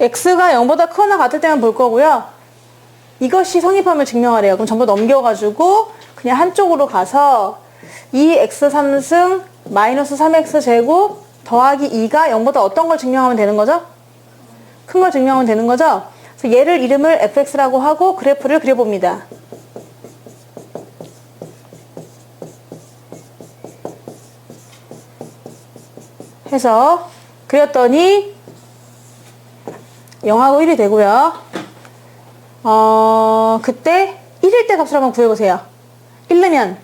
x가 0보다 크거나 같을 때만 볼 거고요. 이것이 성립함을 증명하래요. 그럼 전부 넘겨가지고 그냥 한쪽으로 가서 2x 3승 마이너스 3x 제곱 더하기 2가 0보다 어떤 걸 증명하면 되는 거죠? 큰 걸 증명하면 되는 거죠? 그래서 얘를 이름을 fx라고 하고 그래프를 그려봅니다. 해서 그렸더니 0하고 1이 되고요. 어, 그때 1일 때 값을 한번 구해보세요. 1넣으면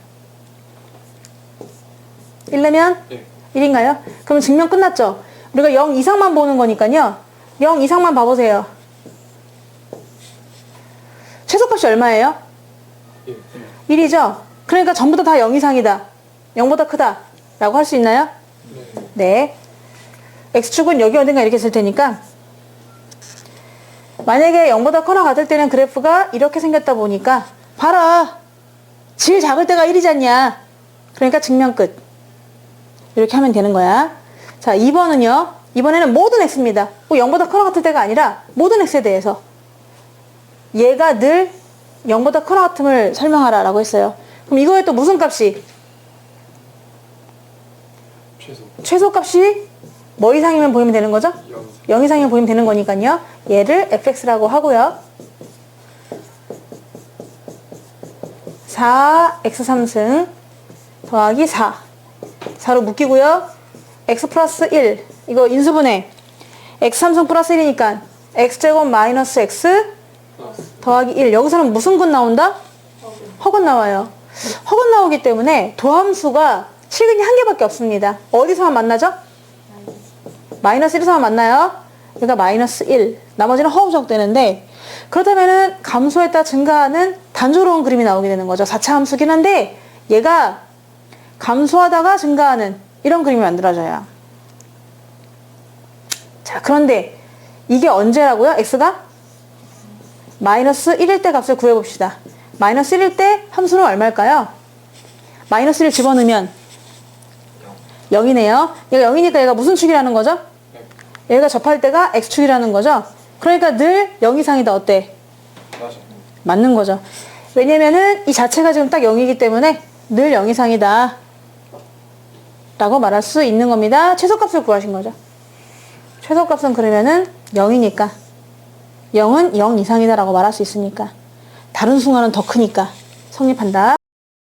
1넣으면 예. 1인가요? 그럼 증명 끝났죠? 우리가 0 이상만 보는 거니까요. 0 이상만 봐보세요. 최소값이 얼마예요? 예. 1이죠? 그러니까 전부 다 다 0 이상이다. 0보다 크다. 라고 할 수 있나요? 네. 네. X축은 여기 어딘가 이렇게 있을 테니까 만약에 0보다 커나 같을 때는 그래프가 이렇게 생겼다 보니까 봐라. 제일 작을 때가 1이지 않냐. 그러니까 증명 끝. 이렇게 하면 되는 거야. 자, 2번은요. 이번에는 모든 x입니다. 꼭 0보다 커나 같을 때가 아니라 모든 x에 대해서 얘가 늘 0보다 커나 같음을 설명하라 라고 했어요. 그럼 이거에 또 무슨 값이 최소 최소값이 뭐 이상이면 보이면 되는 거죠? 0 0 이상이면 보이면 되는 거니까요. 얘를 fx라고 하고요. 4 x3승 더하기 4 4로 묶이고요. x 플러스 1 이거 인수분해 x3승 플러스 1이니까 x제곱 마이너스 x 더하기 1 여기서는 무슨 근 나온다? 허근 나와요. 허근 나오기 때문에 도함수가 실근이 한 개밖에 없습니다. 어디서만 만나죠? 마이너스 1에서만 만나요. 그러니까 마이너스 1. 나머지는 허우적 되는데 그렇다면은 따라 증가하는 단조로운 그림이 나오게 되는 거죠. 4차 함수긴 한데 얘가 감소하다가 증가하는 이런 그림이 만들어져요. 자, 그런데 이게 언제라고요? x가? 마이너스 1일 때 값을 구해봅시다. 마이너스 1일 때 함수는 얼마일까요? 마이너스 1 집어넣으면 0이네요. 얘가 0이니까 얘가 무슨 축이라는 거죠? 네. 얘가 접할 때가 x축이라는 거죠? 그러니까 늘 0 이상이다. 어때? 맞아 맞는 거죠. 왜냐면은 이 자체가 지금 딱 0이기 때문에 늘 0 이상이다. 라고 말할 수 있는 겁니다. 최소값을 구하신 거죠. 최소값은 그러면은 0이니까. 0은 0 이상이다 라고 말할 수 있으니까. 다른 순간은 더 크니까 성립한다.